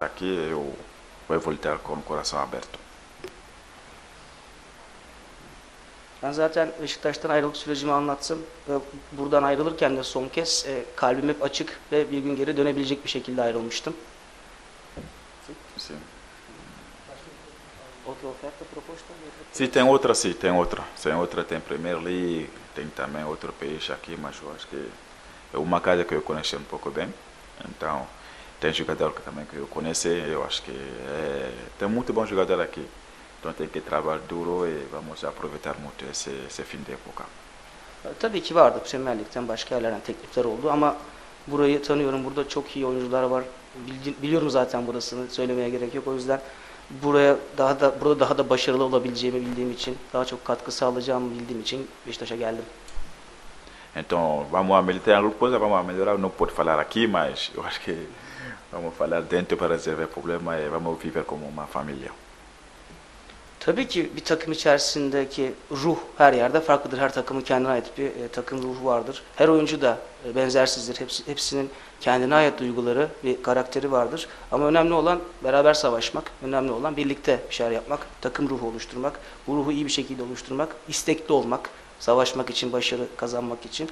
Aqui eu vou voltar com o coração aberto. Ben zaten Beşiktaş'tan ayrılık sürecimi anlattım. Ve buradan ayrılırken de son kez e, kalbim hep açık ve bir gün geri dönebilecek bir şekilde ayrılmıştım. Sim. Outra oferta proposta? Se tem outra, sim, tem outra. Tem outra, tem Premier League, tem também outro país aqui, mas eu acho que é uma casa que eu conheço um pouco bem. Então, tem jogador que também que eu conheço, eu acho que é, tem muito bom jogador aqui. Então tem que trabalhar duro e vamos aproveitar muito esse, esse fim de época. Tabii ki vardı Premier Lig'den başka yerlerden teklifler oldu ama burayı tanıyorum. Burada çok iyi oyuncular var. Bildi- Biliyorum zaten burasını söylemeye gerek yok. O yüzden buraya daha da burada daha da başarılı olabileceğimi bildiğim için, daha çok katkı sağlayacağımı bildiğim için Beşiktaş'a geldim. Então, vamos melhorar, alguma coisa vamos melhorar, não pode falar aqui, mas eu acho que vamos falar dentro para resolver problema e vamos viver como uma família. Tabii ki bir takım içerisindeki ruh her yerde farklıdır. Her takımın kendine ait bir e, takım ruhu vardır. Her oyuncu da e, benzersizdir. Hepsi, hepsinin kendine ait duyguları ve karakteri vardır. Ama önemli olan beraber savaşmak, önemli olan birlikte bir şeyler yapmak, takım ruhu oluşturmak, bu ruhu iyi bir şekilde oluşturmak, istekli olmak, savaşmak için, başarı kazanmak için.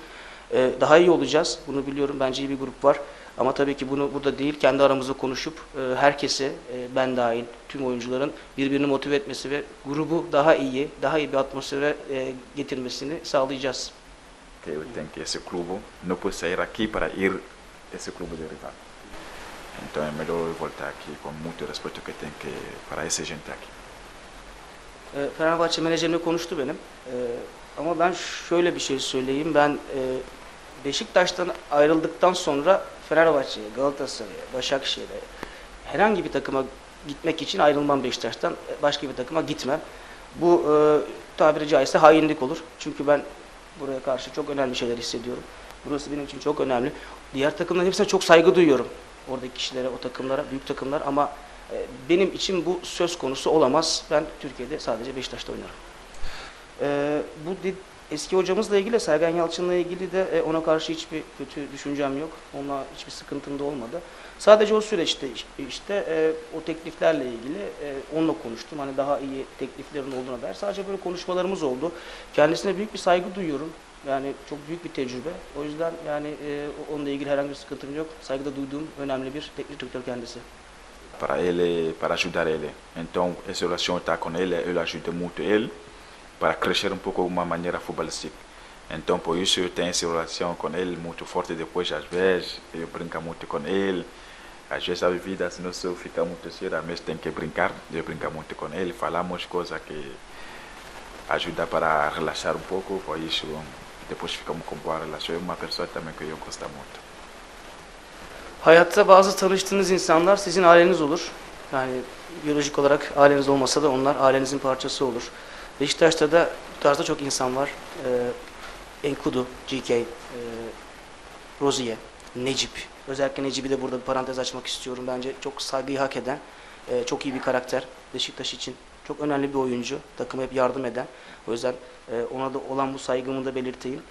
E, daha iyi olacağız. Bunu biliyorum. Bence iyi bir grup var. Ama tabii ki bunu burada değil, kendi aramızda konuşup e, herkese, e, ben dahil tüm oyuncuların birbirini motive etmesi ve grubu daha iyi, daha iyi bir atmosfere e, getirmesini sağlayacağız. Que eu tenho que esse clube não pode sair aqui para ir esse clube de rival. Então é melhor eu voltar aqui com muito respeito que tem que para essa gente aqui. E, Fenerbahçe menajerimle konuştu benim. E, ama ben şöyle bir şey söyleyeyim. Ben e, Beşiktaş'tan ayrıldıktan sonra Fenerbahçe'ye, Galatasaray'a, Başakşehir'e herhangi bir takıma gitmek için ayrılmam Beşiktaş'tan. Başka bir takıma gitmem. Bu e, tabiri caizse hainlik olur. Çünkü ben buraya karşı çok önemli şeyler hissediyorum. Burası benim için çok önemli. Diğer takımların hepsine çok saygı duyuyorum. Oradaki kişilere, o takımlara, büyük takımlar ama e, benim için bu söz konusu olamaz. Ben Türkiye'de sadece Beşiktaş'ta oynarım. E, bu eski hocamızla ilgili, Sergen Yalçın'la ilgili de e, ona karşı hiçbir kötü düşüncem yok. Onunla hiçbir sıkıntım da olmadı. Sadece o süreçte iş- işte e, o tekliflerle ilgili e, onunla konuştum. Hani daha iyi tekliflerin olduğuna dair. Sadece böyle konuşmalarımız oldu. Kendisine büyük bir saygı duyuyorum. Yani çok büyük bir tecrübe. O yüzden yani e, onunla ilgili herhangi bir sıkıntım yok. Saygıda duyduğum önemli bir teknik direktör kendisi. Para ele, para ajudar ele. Então essa relação está com ele, eu ajudo muito ele para crescer um pouco de uma maneira futebolística. Então por isso eu tenho essa relação com ele muito forte. Depois às vezes eu brinco muito com ele. Às vezes a vida se não só fica muito séria, mas tem que brincar. Eu brinco muito com ele, falamos coisas que ajuda para relaxar um pouco. Por isso depois ficamos com boa relação. É uma pessoa também que eu gosto muito. Hayatta bazı tanıştığınız insanlar sizin aileniz olur. Yani biyolojik olarak aileniz olmasa da onlar ailenizin parçası olur. Beşiktaş'ta da bu tarzda çok insan var. Ee, Enkudu, GK, e, Rozier, Necip. Özellikle Necip'i de burada bir parantez açmak istiyorum. Bence çok saygıyı hak eden, e, çok iyi bir karakter Beşiktaş için. Çok önemli bir oyuncu. Takıma hep yardım eden. O yüzden e, ona da olan bu saygımı da belirteyim.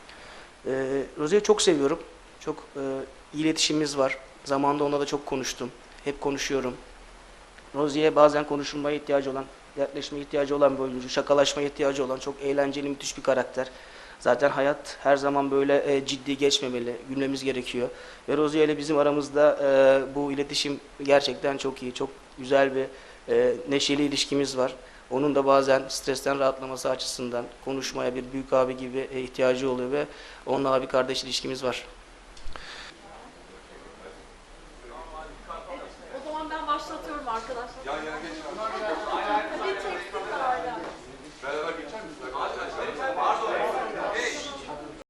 E, Rozier'i çok seviyorum. Çok e, iyi iletişimimiz var. Zamanında onunla da çok konuştum. Hep konuşuyorum. Rozier'e bazen konuşulmaya ihtiyacı olan, dertleşmeye ihtiyacı olan bir oyuncu, şakalaşmaya ihtiyacı olan çok eğlenceli, müthiş bir karakter. Zaten hayat her zaman böyle e, ciddi geçmemeli, gülmemiz gerekiyor. Ve Rozier ile bizim aramızda e, bu iletişim gerçekten çok iyi, çok güzel bir e, neşeli ilişkimiz var. Onun da bazen stresten rahatlaması açısından konuşmaya bir büyük abi gibi e, ihtiyacı oluyor ve onunla abi kardeş ilişkimiz var. O zaman ben başlatıyorum arkadaşlar. Yan yana geç. Beraber geçer misin?